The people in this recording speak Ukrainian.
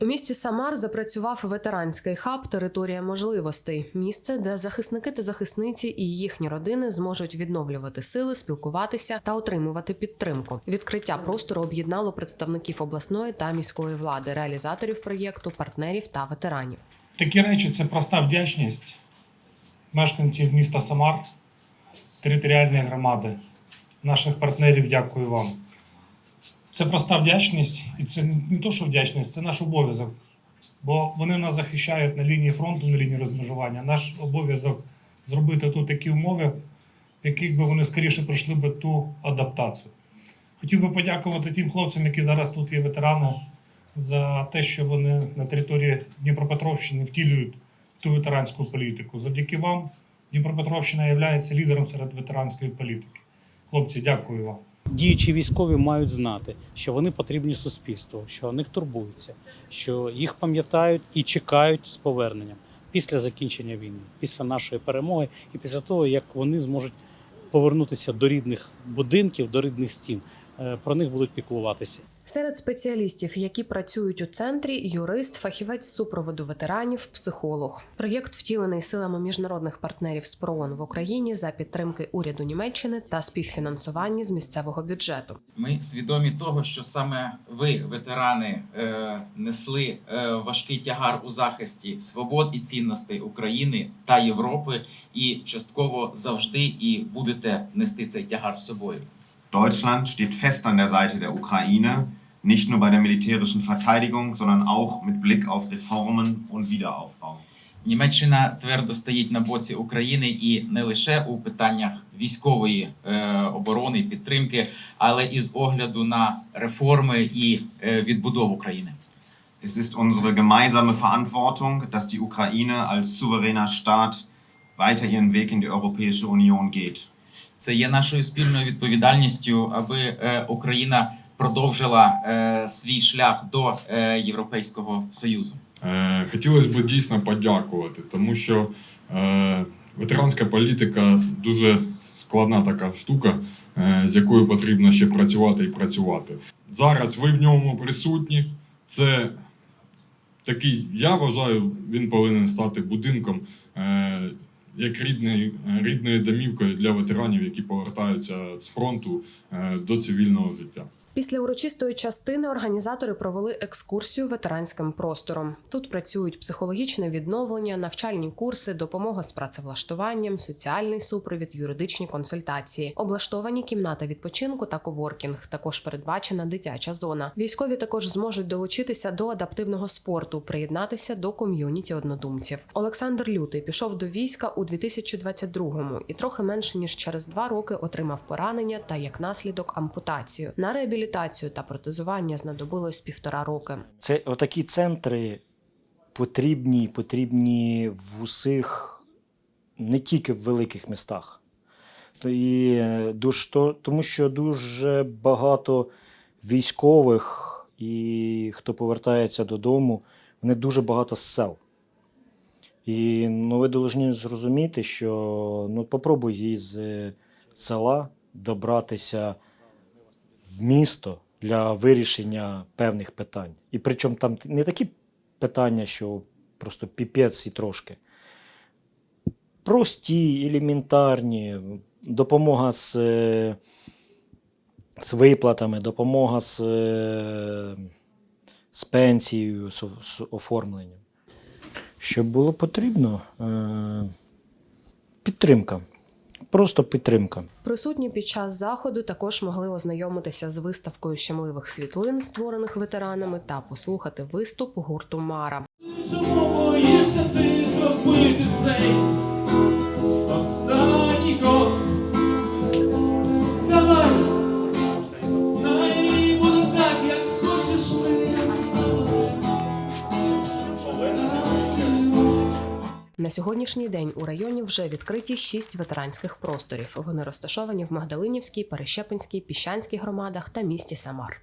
У місті Самар запрацював ветеранський хаб Територія можливостей місце, де захисники та захисниці і їхні родини зможуть відновлювати сили, спілкуватися та отримувати підтримку. Відкриття простору об'єднало представників обласної та міської влади, реалізаторів проєкту, партнерів та ветеранів. Такі речі це проста вдячність мешканців міста Самар, територіальної громади, наших партнерів. Дякую вам. Це проста вдячність, і це не то, що вдячність, це наш обов'язок. Бо вони нас захищають на лінії фронту, на лінії розмежування. Наш обов'язок зробити тут такі умови, в яких би вони скоріше пройшли би ту адаптацію. Хотів би подякувати тим хлопцям, які зараз тут є ветерани, за те, що вони на території Дніпропетровщини втілюють ту ветеранську політику. Завдяки вам Дніпропетровщина є лідером серед ветеранської політики. Хлопці, дякую вам. Діючі військові мають знати, що вони потрібні суспільству, що о них турбуються, що їх пам'ятають і чекають з поверненням після закінчення війни, після нашої перемоги і після того, як вони зможуть повернутися до рідних будинків, до рідних стін. Е, Про них будуть піклуватися. Серед спеціалістів, які працюють у центрі, юрист, фахівець супроводу ветеранів, психолог. Проєкт втілений силами міжнародних партнерів з ПРООН в Україні за підтримки уряду Німеччини та співфінансування з місцевого бюджету. Ми свідомі того, що саме ви, ветерани, е, несли е, важкий тягар у захисті свобод і цінностей України та Європи, і частково завжди і будете нести цей тягар з собою. Deutschland steht fest an der Seite der Ukraine, nicht nur bei der militärischen Verteidigung, sondern auch mit Blick auf Reformen und Wiederaufbau. Німеччина твердо стоїть на боці України і не лише у питаннях військової е, оборони і підтримки, але і з огляду на реформи і е, відбудову країни. Es ist unsere gemeinsame Verantwortung, dass die Ukraine als souveräner Staat weiter ihren Weg in die Europäische Union geht. Це є нашою спільною відповідальністю, аби е, Україна продовжила е, свій шлях до е, Європейського Союзу. Хотілося б дійсно подякувати, тому що ветеранська політика дуже складна така штука, з якою потрібно ще працювати і працювати. Зараз ви в ньому присутні. Це такий, я вважаю, він повинен стати будинком. Е, як рідний, рідною домівкою для ветеранів, які повертаються з фронту е, до цивільного життя. Після урочистої частини організатори провели екскурсію ветеранським простором. Тут працюють психологічне відновлення, навчальні курси, допомога з працевлаштуванням, соціальний супровід, юридичні консультації, облаштовані кімната відпочинку та коворкінг. Також передбачена дитяча зона. Військові також зможуть долучитися до адаптивного спорту, приєднатися до ком'юніті однодумців. Олександр Лютий пішов до війська у 2022-му і трохи менше ніж через два роки отримав поранення та як наслідок ампутацію. На реабілітацію та протезування знадобилось півтора роки. Це отакі центри потрібні, потрібні в усіх, не тільки в великих містах. І е, дуже, то- тому що дуже багато військових і хто повертається додому, вони дуже багато з сел. І ну, ви повинні зрозуміти, що ну, попробуй із е, села добратися в місто для вирішення певних питань. І причому там не такі питання, що просто піпець і трошки. Прості, елементарні, допомога з, е, з виплатами, допомога з, е, з пенсією, з, з оформленням. Що було потрібно? Е, Підтримка. Просто підтримка. Присутні під час заходу також могли ознайомитися з виставкою щемливих світлин, створених ветеранами, та послухати виступ гурту Мара. Чому боїшся ти зробити цей На сьогоднішній день у районі вже відкриті шість ветеранських просторів. Вони розташовані в Магдалинівській, Перещепинській, Піщанській громадах та місті Самар.